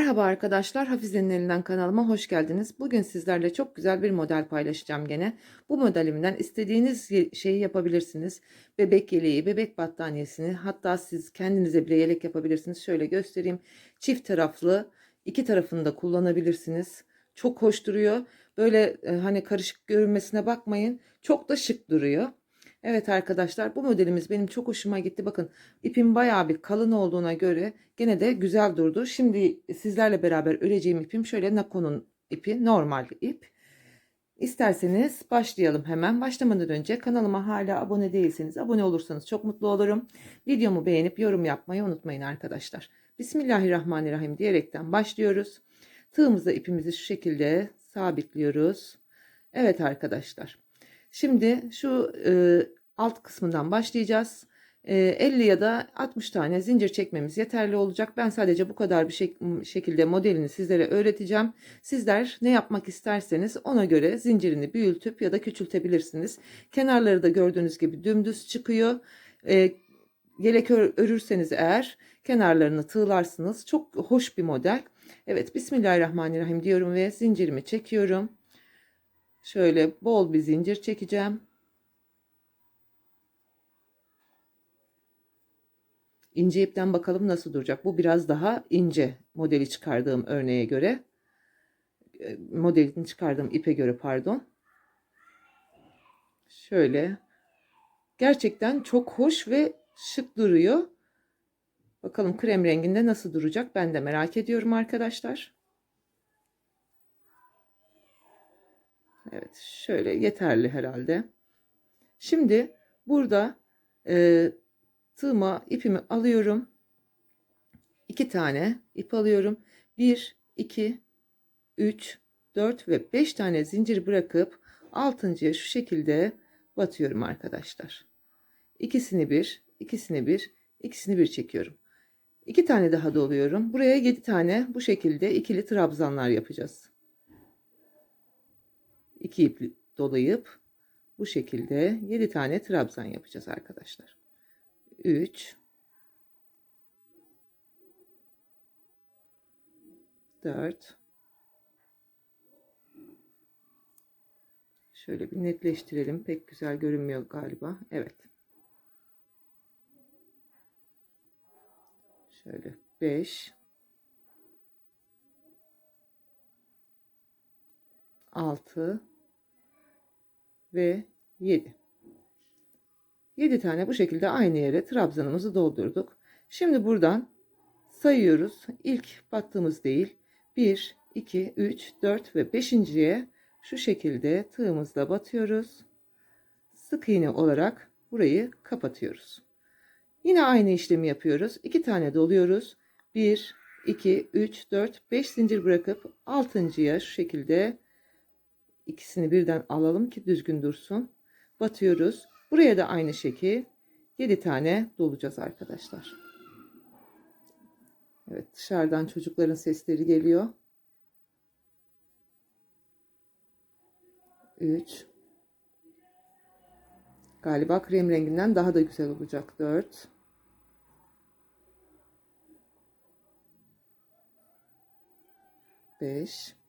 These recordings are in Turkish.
Merhaba arkadaşlar, Hafize'nin elinden kanalıma hoş geldiniz. Bugün sizlerle çok güzel bir model paylaşacağım gene. Bu modelimden istediğiniz şeyi yapabilirsiniz. Bebek yeleği, bebek battaniyesini, hatta siz kendinize bile yelek yapabilirsiniz. Şöyle göstereyim. Çift taraflı, iki tarafını da kullanabilirsiniz. Çok hoş duruyor. Böyle e, hani karışık görünmesine bakmayın. Çok da şık duruyor. Evet arkadaşlar bu modelimiz benim çok hoşuma gitti. Bakın ipim bayağı bir kalın olduğuna göre gene de güzel durdu. Şimdi sizlerle beraber öreceğim ipim şöyle Nako'nun ipi normal ip. İsterseniz başlayalım hemen. Başlamadan önce kanalıma hala abone değilseniz abone olursanız çok mutlu olurum. Videomu beğenip yorum yapmayı unutmayın arkadaşlar. Bismillahirrahmanirrahim diyerekten başlıyoruz. Tığımızda ipimizi şu şekilde sabitliyoruz. Evet arkadaşlar. Şimdi şu e, alt kısmından başlayacağız. E, 50 ya da 60 tane zincir çekmemiz yeterli olacak. Ben sadece bu kadar bir şek- şekilde modelini sizlere öğreteceğim. Sizler ne yapmak isterseniz ona göre zincirini büyütüp ya da küçültebilirsiniz. Kenarları da gördüğünüz gibi dümdüz çıkıyor. E, yelek ör- örürseniz eğer kenarlarını tığlarsınız. Çok hoş bir model. Evet Bismillahirrahmanirrahim diyorum ve zincirimi çekiyorum. Şöyle bol bir zincir çekeceğim. İnce ipten bakalım nasıl duracak. Bu biraz daha ince modeli çıkardığım örneğe göre. E, Modelini çıkardığım ipe göre pardon. Şöyle. Gerçekten çok hoş ve şık duruyor. Bakalım krem renginde nasıl duracak ben de merak ediyorum arkadaşlar. Evet şöyle yeterli herhalde. Şimdi burada e, tığıma ipimi alıyorum. İki tane ip alıyorum. Bir, iki, üç, dört ve beş tane zincir bırakıp altıncıya şu şekilde batıyorum arkadaşlar. İkisini bir, ikisini bir, ikisini bir çekiyorum. İki tane daha doluyorum. Buraya yedi tane bu şekilde ikili trabzanlar yapacağız. 2 ip dolayıp bu şekilde 7 tane trabzan yapacağız arkadaşlar. 3 4 Şöyle bir netleştirelim. Pek güzel görünmüyor galiba. Evet. Şöyle 5 6 ve 7. 7 tane bu şekilde aynı yere trabzanımızı doldurduk. Şimdi buradan sayıyoruz. İlk battığımız değil. 1, 2, 3, 4 ve 5.ye şu şekilde tığımızla batıyoruz. Sık iğne olarak burayı kapatıyoruz. Yine aynı işlemi yapıyoruz. 2 tane doluyoruz. 1, 2, 3, 4, 5 zincir bırakıp 6.ya şu şekilde ikisini birden alalım ki düzgün dursun. Batıyoruz. Buraya da aynı şekil 7 tane dolacağız arkadaşlar. Evet dışarıdan çocukların sesleri geliyor. 3 Galiba krem renginden daha da güzel olacak. 4 5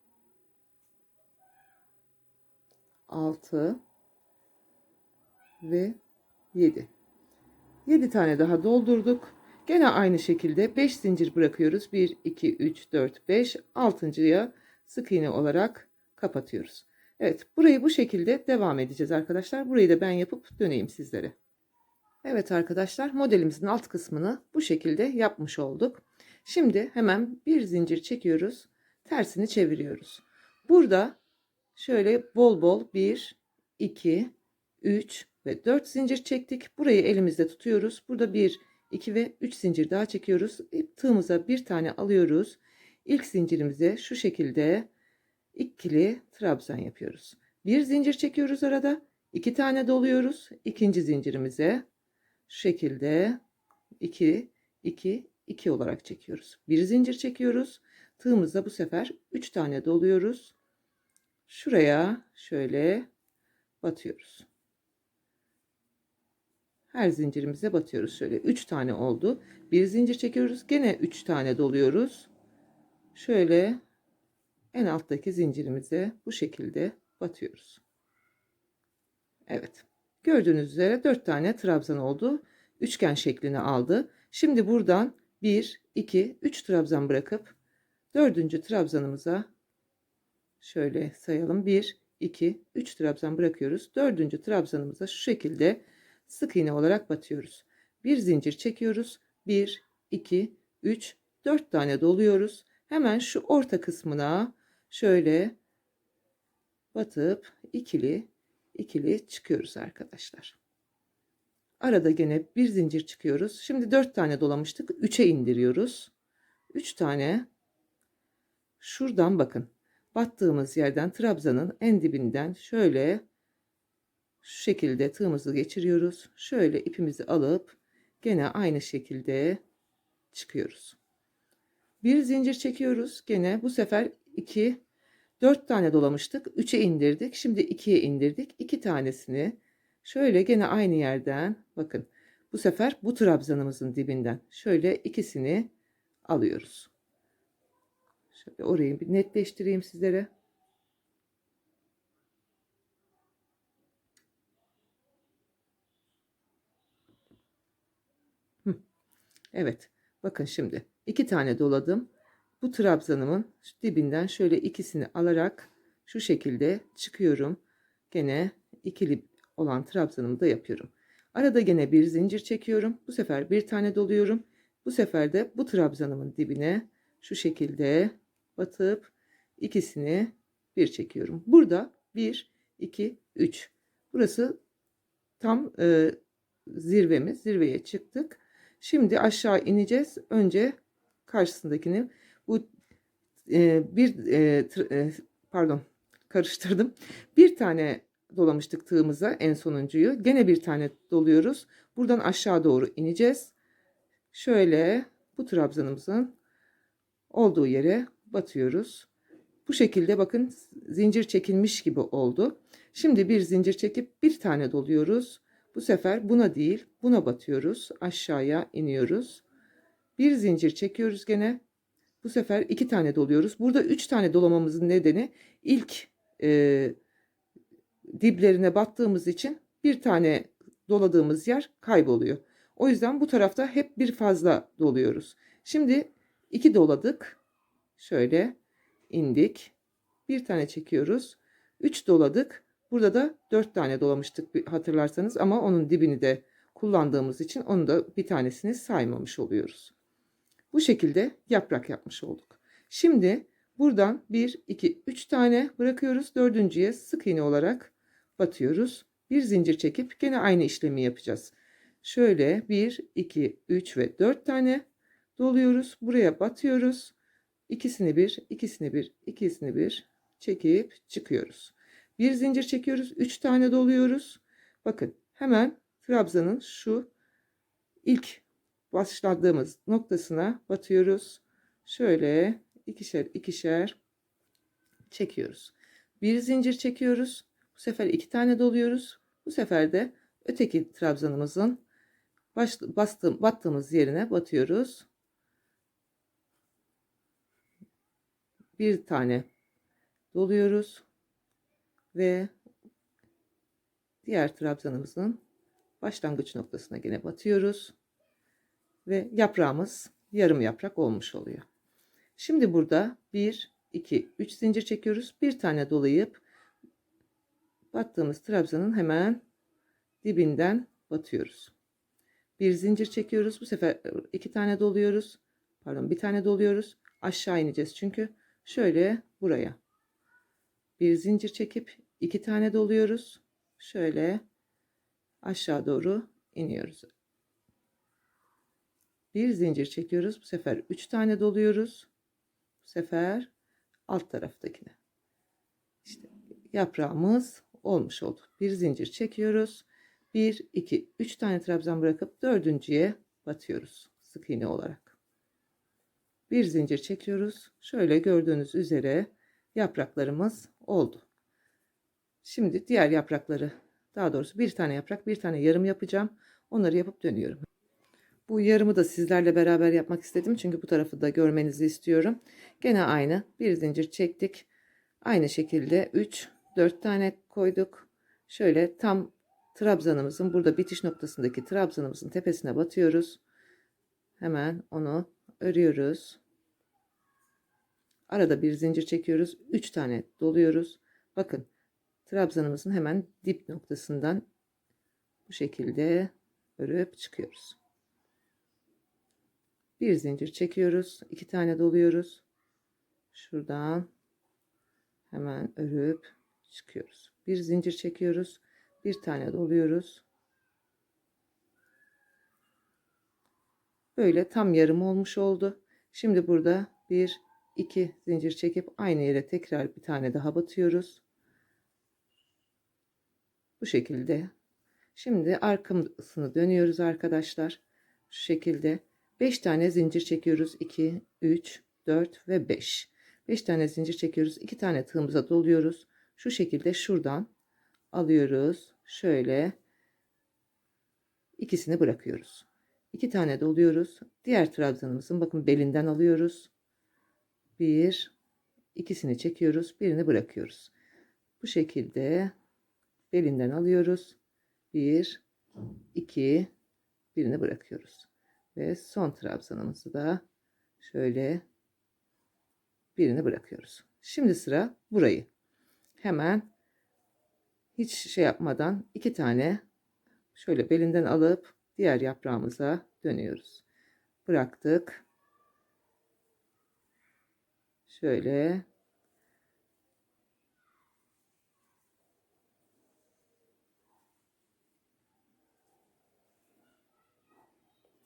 6 ve 7. 7 tane daha doldurduk. Gene aynı şekilde 5 zincir bırakıyoruz. 1 2 3 4 5 6.ya sık iğne olarak kapatıyoruz. Evet, burayı bu şekilde devam edeceğiz arkadaşlar. Burayı da ben yapıp döneyim sizlere. Evet arkadaşlar, modelimizin alt kısmını bu şekilde yapmış olduk. Şimdi hemen bir zincir çekiyoruz. Tersini çeviriyoruz. Burada Şöyle bol bol 1, 2, 3 ve 4 zincir çektik. Burayı elimizde tutuyoruz. Burada 1, 2 ve 3 zincir daha çekiyoruz. İp tığımıza bir tane alıyoruz. İlk zincirimize şu şekilde ikili trabzan yapıyoruz. Bir zincir çekiyoruz arada. 2 tane doluyoruz. İkinci zincirimize şu şekilde 2, 2, 2 olarak çekiyoruz. Bir zincir çekiyoruz. Tığımızda bu sefer 3 tane doluyoruz şuraya şöyle batıyoruz. Her zincirimize batıyoruz. Şöyle 3 tane oldu. Bir zincir çekiyoruz. Gene 3 tane doluyoruz. şöyle en alttaki zincirimize bu şekilde batıyoruz. Evet. Gördüğünüz üzere 4 tane trabzan oldu. Üçgen şeklini aldı. Şimdi buradan 1, 2, 3 trabzan bırakıp dördüncü trabzanımıza şöyle sayalım. 1, 2, 3 trabzan bırakıyoruz. Dördüncü trabzanımıza şu şekilde sık iğne olarak batıyoruz. Bir zincir çekiyoruz. 1, 2, 3, 4 tane doluyoruz. Hemen şu orta kısmına şöyle batıp ikili ikili çıkıyoruz arkadaşlar. Arada gene bir zincir çıkıyoruz. Şimdi 4 tane dolamıştık. 3'e indiriyoruz. 3 tane şuradan bakın. Battığımız yerden trabzanın en dibinden şöyle şu şekilde tığımızı geçiriyoruz. Şöyle ipimizi alıp gene aynı şekilde çıkıyoruz. Bir zincir çekiyoruz. Gene bu sefer 2 4 tane dolamıştık. 3'e indirdik. Şimdi 2'ye indirdik. 2 tanesini şöyle gene aynı yerden bakın. Bu sefer bu trabzanımızın dibinden şöyle ikisini alıyoruz. Şöyle orayı bir netleştireyim sizlere. Evet. Bakın şimdi iki tane doladım. Bu trabzanımın dibinden şöyle ikisini alarak şu şekilde çıkıyorum. Gene ikili olan trabzanımı da yapıyorum. Arada gene bir zincir çekiyorum. Bu sefer bir tane doluyorum. Bu sefer de bu trabzanımın dibine şu şekilde batıp ikisini bir çekiyorum. Burada 1, 2, 3. Burası tam e, zirvemiz. Zirveye çıktık. Şimdi aşağı ineceğiz. Önce karşısındakini bu e, bir e, e, pardon karıştırdım. Bir tane dolamıştık tığımıza en sonuncuyu. Gene bir tane doluyoruz. Buradan aşağı doğru ineceğiz. Şöyle bu trabzanımızın olduğu yere batıyoruz. Bu şekilde bakın zincir çekilmiş gibi oldu. Şimdi bir zincir çekip bir tane doluyoruz. Bu sefer buna değil buna batıyoruz. Aşağıya iniyoruz. Bir zincir çekiyoruz gene. Bu sefer iki tane doluyoruz. Burada üç tane dolamamızın nedeni ilk e, diplerine battığımız için bir tane doladığımız yer kayboluyor. O yüzden bu tarafta hep bir fazla doluyoruz. Şimdi iki doladık. Şöyle indik. Bir tane çekiyoruz. Üç doladık. Burada da dört tane dolamıştık hatırlarsanız ama onun dibini de kullandığımız için onu da bir tanesini saymamış oluyoruz. Bu şekilde yaprak yapmış olduk. Şimdi buradan 1, 2, 3 tane bırakıyoruz. Dördüncüye sık iğne olarak batıyoruz. Bir zincir çekip gene aynı işlemi yapacağız. Şöyle 1, 2, 3 ve 4 tane doluyoruz. Buraya batıyoruz. İkisini bir, ikisini bir, ikisini bir çekip çıkıyoruz. Bir zincir çekiyoruz. 3 tane doluyoruz. Bakın hemen trabzanın şu ilk başladığımız noktasına batıyoruz. Şöyle ikişer ikişer çekiyoruz. Bir zincir çekiyoruz. Bu sefer iki tane doluyoruz. Bu sefer de öteki trabzanımızın baş, bastığım, battığımız yerine batıyoruz. Bir tane doluyoruz ve diğer trabzanımızın başlangıç noktasına yine batıyoruz ve yaprağımız yarım yaprak olmuş oluyor. Şimdi burada 1, 2, 3 zincir çekiyoruz. Bir tane dolayıp battığımız trabzanın hemen dibinden batıyoruz. Bir zincir çekiyoruz. Bu sefer iki tane doluyoruz. Pardon bir tane doluyoruz. Aşağı ineceğiz çünkü. Şöyle buraya. Bir zincir çekip iki tane doluyoruz. Şöyle aşağı doğru iniyoruz bir zincir çekiyoruz. Bu sefer 3 tane doluyoruz. Bu sefer alt taraftakine. İşte yaprağımız olmuş oldu. Bir zincir çekiyoruz. 1 2 3 tane trabzan bırakıp dördüncüye batıyoruz sık iğne olarak. Bir zincir çekiyoruz. Şöyle gördüğünüz üzere yapraklarımız oldu. Şimdi diğer yaprakları daha doğrusu bir tane yaprak bir tane yarım yapacağım. Onları yapıp dönüyorum. Bu yarımı da sizlerle beraber yapmak istedim. Çünkü bu tarafı da görmenizi istiyorum. Gene aynı. Bir zincir çektik. Aynı şekilde 3, 4 tane koyduk. Şöyle tam trabzanımızın burada bitiş noktasındaki trabzanımızın tepesine batıyoruz. Hemen onu örüyoruz. Arada bir zincir çekiyoruz. 3 tane doluyoruz. Bakın trabzanımızın hemen dip noktasından bu şekilde örüp çıkıyoruz. Bir zincir çekiyoruz. iki tane doluyoruz. Şuradan hemen örüp çıkıyoruz. Bir zincir çekiyoruz. Bir tane doluyoruz. Böyle tam yarım olmuş oldu. Şimdi burada bir iki zincir çekip aynı yere tekrar bir tane daha batıyoruz. Bu şekilde. Şimdi arkamızını dönüyoruz arkadaşlar. Şu şekilde 5 tane zincir çekiyoruz. 2, 3, 4 ve 5. 5 tane zincir çekiyoruz. 2 tane tığımıza doluyoruz. Şu şekilde şuradan alıyoruz. Şöyle ikisini bırakıyoruz. 2 tane doluyoruz. Diğer trabzanımızın bakın belinden alıyoruz. 1 ikisini çekiyoruz. Birini bırakıyoruz. Bu şekilde belinden alıyoruz. 1 2 birini bırakıyoruz. Ve son trabzanımızı da şöyle birini bırakıyoruz. Şimdi sıra burayı. Hemen hiç şey yapmadan iki tane şöyle belinden alıp diğer yaprağımıza dönüyoruz. Bıraktık. Şöyle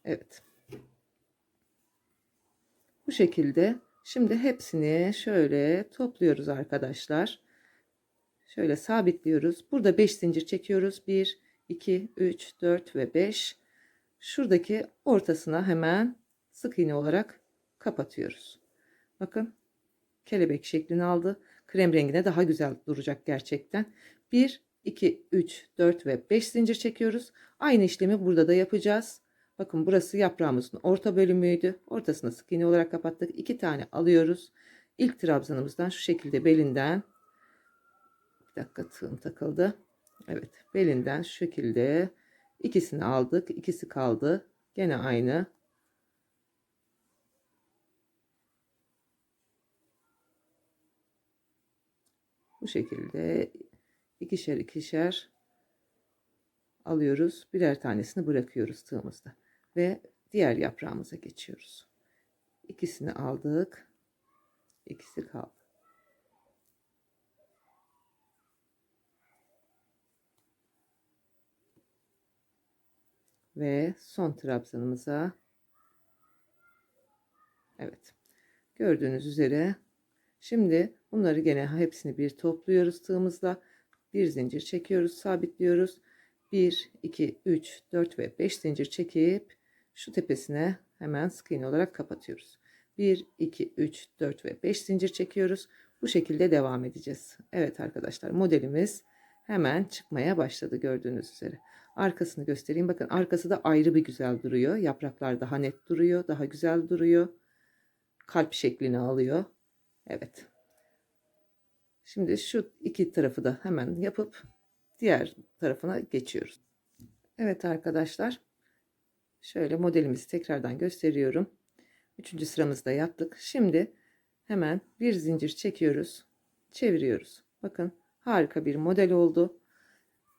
Evet. Bu şekilde şimdi hepsini şöyle topluyoruz arkadaşlar. Şöyle sabitliyoruz. Burada 5 zincir çekiyoruz. 1, 2, 3, 4 ve 5. Şuradaki ortasına hemen sık iğne olarak kapatıyoruz. Bakın kelebek şeklini aldı. Krem rengine daha güzel duracak gerçekten. 1, 2, 3, 4 ve 5 zincir çekiyoruz. Aynı işlemi burada da yapacağız. Bakın burası yaprağımızın orta bölümüydü. Ortasına sık iğne olarak kapattık. İki tane alıyoruz. İlk trabzanımızdan şu şekilde belinden bir dakika tığım takıldı. Evet belinden şu şekilde ikisini aldık. ikisi kaldı. Gene aynı. Bu şekilde ikişer ikişer alıyoruz. Birer tanesini bırakıyoruz tığımızda ve diğer yaprağımıza geçiyoruz. İkisini aldık. İkisi kaldı. Ve son trabzanımıza Evet. Gördüğünüz üzere şimdi bunları gene hepsini bir topluyoruz tığımızla. Bir zincir çekiyoruz, sabitliyoruz. 1, 2, 3, 4 ve 5 zincir çekip şu tepesine hemen sık iğne olarak kapatıyoruz. 1, 2, 3, 4 ve 5 zincir çekiyoruz. Bu şekilde devam edeceğiz. Evet arkadaşlar modelimiz hemen çıkmaya başladı gördüğünüz üzere. Arkasını göstereyim. Bakın arkası da ayrı bir güzel duruyor. Yapraklar daha net duruyor. Daha güzel duruyor. Kalp şeklini alıyor. Evet. Şimdi şu iki tarafı da hemen yapıp diğer tarafına geçiyoruz. Evet arkadaşlar. Şöyle modelimizi tekrardan gösteriyorum. Üçüncü sıramızda yaptık. Şimdi hemen bir zincir çekiyoruz. Çeviriyoruz. Bakın harika bir model oldu.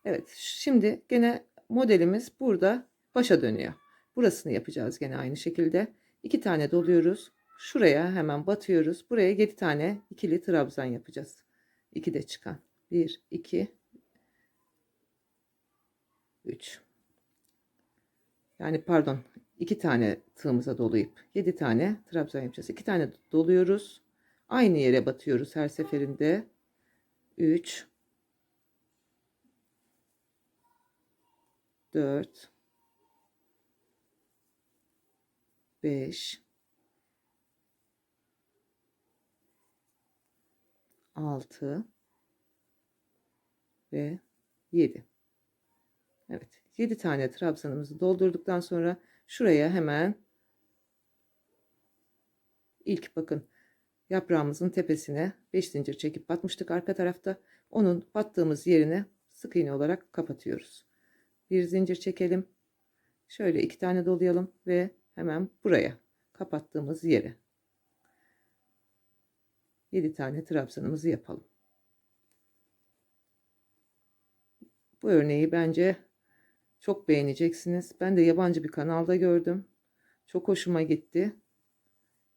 Evet şimdi gene modelimiz burada başa dönüyor. Burasını yapacağız gene aynı şekilde. İki tane doluyoruz. Şuraya hemen batıyoruz. Buraya 7 tane ikili trabzan yapacağız. 2 de çıkan. 1, 2, 3. Yani pardon iki tane tığımıza dolayıp 7 tane trabzan yapacağız. 2 tane doluyoruz. Aynı yere batıyoruz her seferinde. 3 4 5 6 ve 7. Evet 7 tane trabzanımızı doldurduktan sonra Şuraya hemen ilk bakın yaprağımızın tepesine 5 zincir çekip batmıştık arka tarafta. Onun battığımız yerine sık iğne olarak kapatıyoruz. Bir zincir çekelim. Şöyle iki tane dolayalım ve hemen buraya kapattığımız yere 7 tane trabzanımızı yapalım. Bu örneği bence çok beğeneceksiniz. Ben de yabancı bir kanalda gördüm. Çok hoşuma gitti.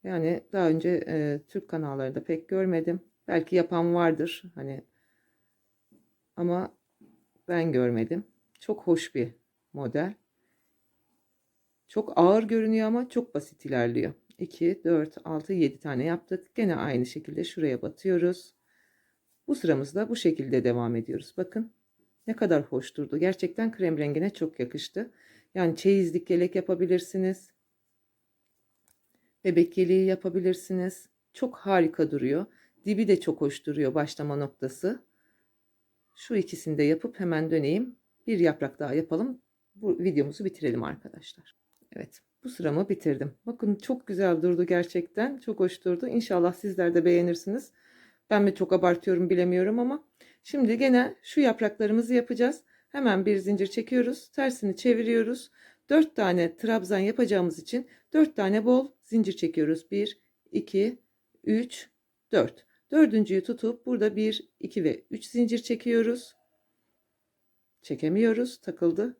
Yani daha önce e, Türk kanallarında pek görmedim. Belki yapan vardır hani ama ben görmedim. Çok hoş bir model. Çok ağır görünüyor ama çok basit ilerliyor. 2, 4, 6, 7 tane yaptık. Gene aynı şekilde şuraya batıyoruz. Bu sıramızda bu şekilde devam ediyoruz. Bakın ne kadar hoş durdu. Gerçekten krem rengine çok yakıştı. Yani çeyizlik yelek yapabilirsiniz. Bebek yeleği yapabilirsiniz. Çok harika duruyor. Dibi de çok hoş duruyor başlama noktası. Şu ikisini de yapıp hemen döneyim. Bir yaprak daha yapalım. Bu videomuzu bitirelim arkadaşlar. Evet bu sıramı bitirdim. Bakın çok güzel durdu gerçekten. Çok hoş durdu. İnşallah sizler de beğenirsiniz. Ben mi çok abartıyorum bilemiyorum ama. Şimdi gene şu yapraklarımızı yapacağız. Hemen bir zincir çekiyoruz. Tersini çeviriyoruz. 4 tane trabzan yapacağımız için 4 tane bol zincir çekiyoruz. 1, 2, 3, 4. Dördüncüyü tutup burada 1, 2 ve 3 zincir çekiyoruz. Çekemiyoruz. Takıldı.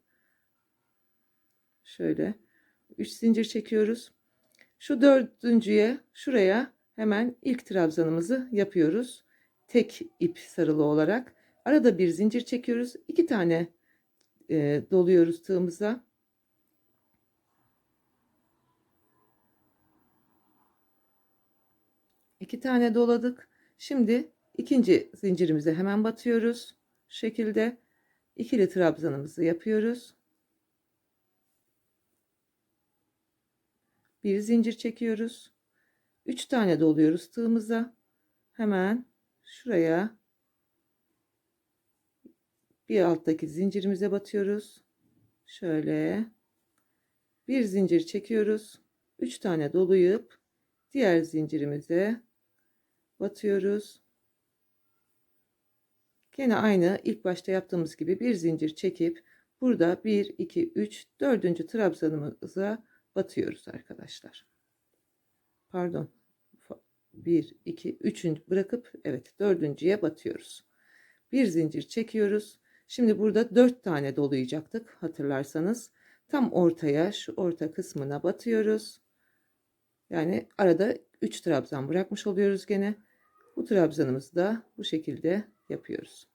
Şöyle 3 zincir çekiyoruz. Şu dördüncüye şuraya hemen ilk trabzanımızı yapıyoruz. Tek ip sarılı olarak. Arada bir zincir çekiyoruz. 2 tane e, doluyoruz tığımıza. İki tane doladık. Şimdi ikinci zincirimize hemen batıyoruz. Şu şekilde ikili trabzanımızı yapıyoruz. Bir zincir çekiyoruz. Üç tane doluyoruz tığımıza. Hemen şuraya bir alttaki zincirimize batıyoruz. Şöyle bir zincir çekiyoruz. Üç tane doluyup diğer zincirimize batıyoruz. Yine aynı ilk başta yaptığımız gibi bir zincir çekip burada 1 2 3 4. trabzanımıza batıyoruz arkadaşlar. Pardon. 1 2 3. bırakıp evet dördüncüye batıyoruz. Bir zincir çekiyoruz. Şimdi burada 4 tane dolayacaktık hatırlarsanız. Tam ortaya şu orta kısmına batıyoruz. Yani arada 3 trabzan bırakmış oluyoruz gene. Bu trabzanımızı da bu şekilde yapıyoruz.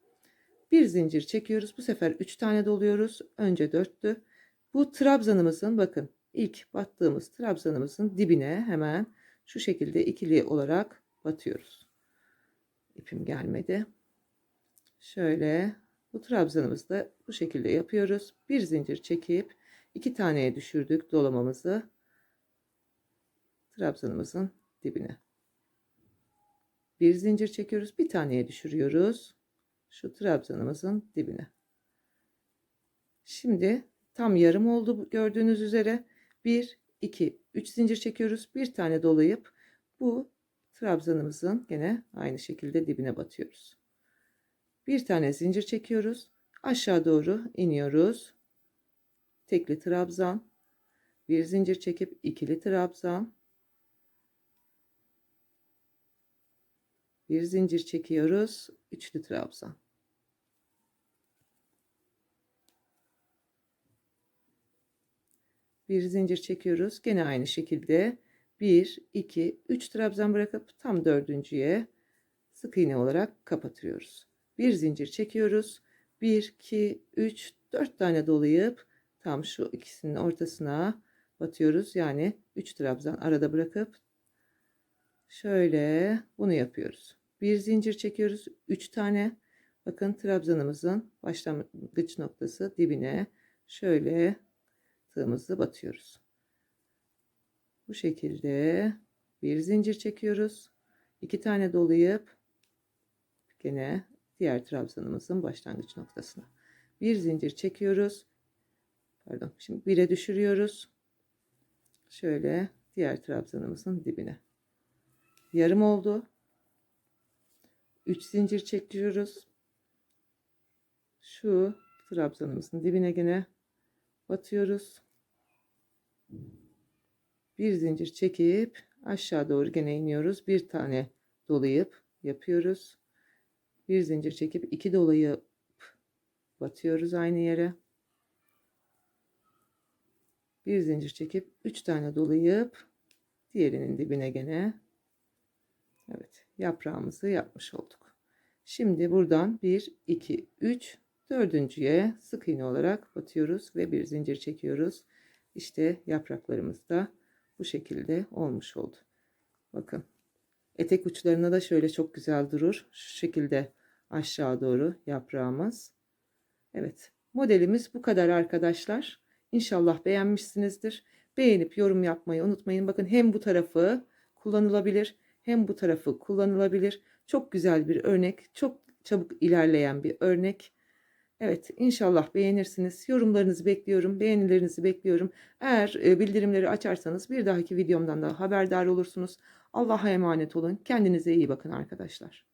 Bir zincir çekiyoruz. Bu sefer 3 tane doluyoruz. Önce 4'tü. Bu trabzanımızın bakın ilk battığımız trabzanımızın dibine hemen şu şekilde ikili olarak batıyoruz. İpim gelmedi. Şöyle bu trabzanımızı da bu şekilde yapıyoruz. Bir zincir çekip iki taneye düşürdük dolamamızı trabzanımızın dibine. Bir zincir çekiyoruz. Bir taneye düşürüyoruz. Şu trabzanımızın dibine. Şimdi tam yarım oldu gördüğünüz üzere. 1, 2, 3 zincir çekiyoruz. Bir tane dolayıp bu trabzanımızın gene aynı şekilde dibine batıyoruz. Bir tane zincir çekiyoruz. Aşağı doğru iniyoruz. Tekli trabzan. Bir zincir çekip ikili trabzan. Bir zincir çekiyoruz. Üçlü trabzan. Bir zincir çekiyoruz. Gene aynı şekilde 1, 2, 3 trabzan bırakıp tam dördüncüye sık iğne olarak kapatıyoruz. Bir zincir çekiyoruz. 1, 2, 3, 4 tane dolayıp tam şu ikisinin ortasına batıyoruz. Yani 3 trabzan arada bırakıp şöyle bunu yapıyoruz. Bir zincir çekiyoruz. 3 tane. Bakın trabzanımızın başlangıç noktası dibine şöyle tığımızı batıyoruz. Bu şekilde bir zincir çekiyoruz. iki tane dolayıp gene diğer trabzanımızın başlangıç noktasına bir zincir çekiyoruz. Pardon. Şimdi bire düşürüyoruz. şöyle diğer trabzanımızın dibine. Yarım oldu. 3 zincir çekiyoruz. Şu trabzanımızın dibine gene batıyoruz. Bir zincir çekip aşağı doğru gene iniyoruz. Bir tane dolayıp yapıyoruz. Bir zincir çekip iki dolayıp batıyoruz aynı yere. Bir zincir çekip üç tane dolayıp diğerinin dibine gene Evet yaprağımızı yapmış olduk. Şimdi buradan 1 2 3 dördüncüye sık iğne olarak batıyoruz ve bir zincir çekiyoruz. İşte yapraklarımız da bu şekilde olmuş oldu. Bakın etek uçlarına da şöyle çok güzel durur. Şu şekilde aşağı doğru yaprağımız. Evet modelimiz bu kadar arkadaşlar. İnşallah beğenmişsinizdir. Beğenip yorum yapmayı unutmayın. Bakın hem bu tarafı kullanılabilir hem bu tarafı kullanılabilir. Çok güzel bir örnek. Çok çabuk ilerleyen bir örnek. Evet inşallah beğenirsiniz. Yorumlarınızı bekliyorum. Beğenilerinizi bekliyorum. Eğer e, bildirimleri açarsanız bir dahaki videomdan da haberdar olursunuz. Allah'a emanet olun. Kendinize iyi bakın arkadaşlar.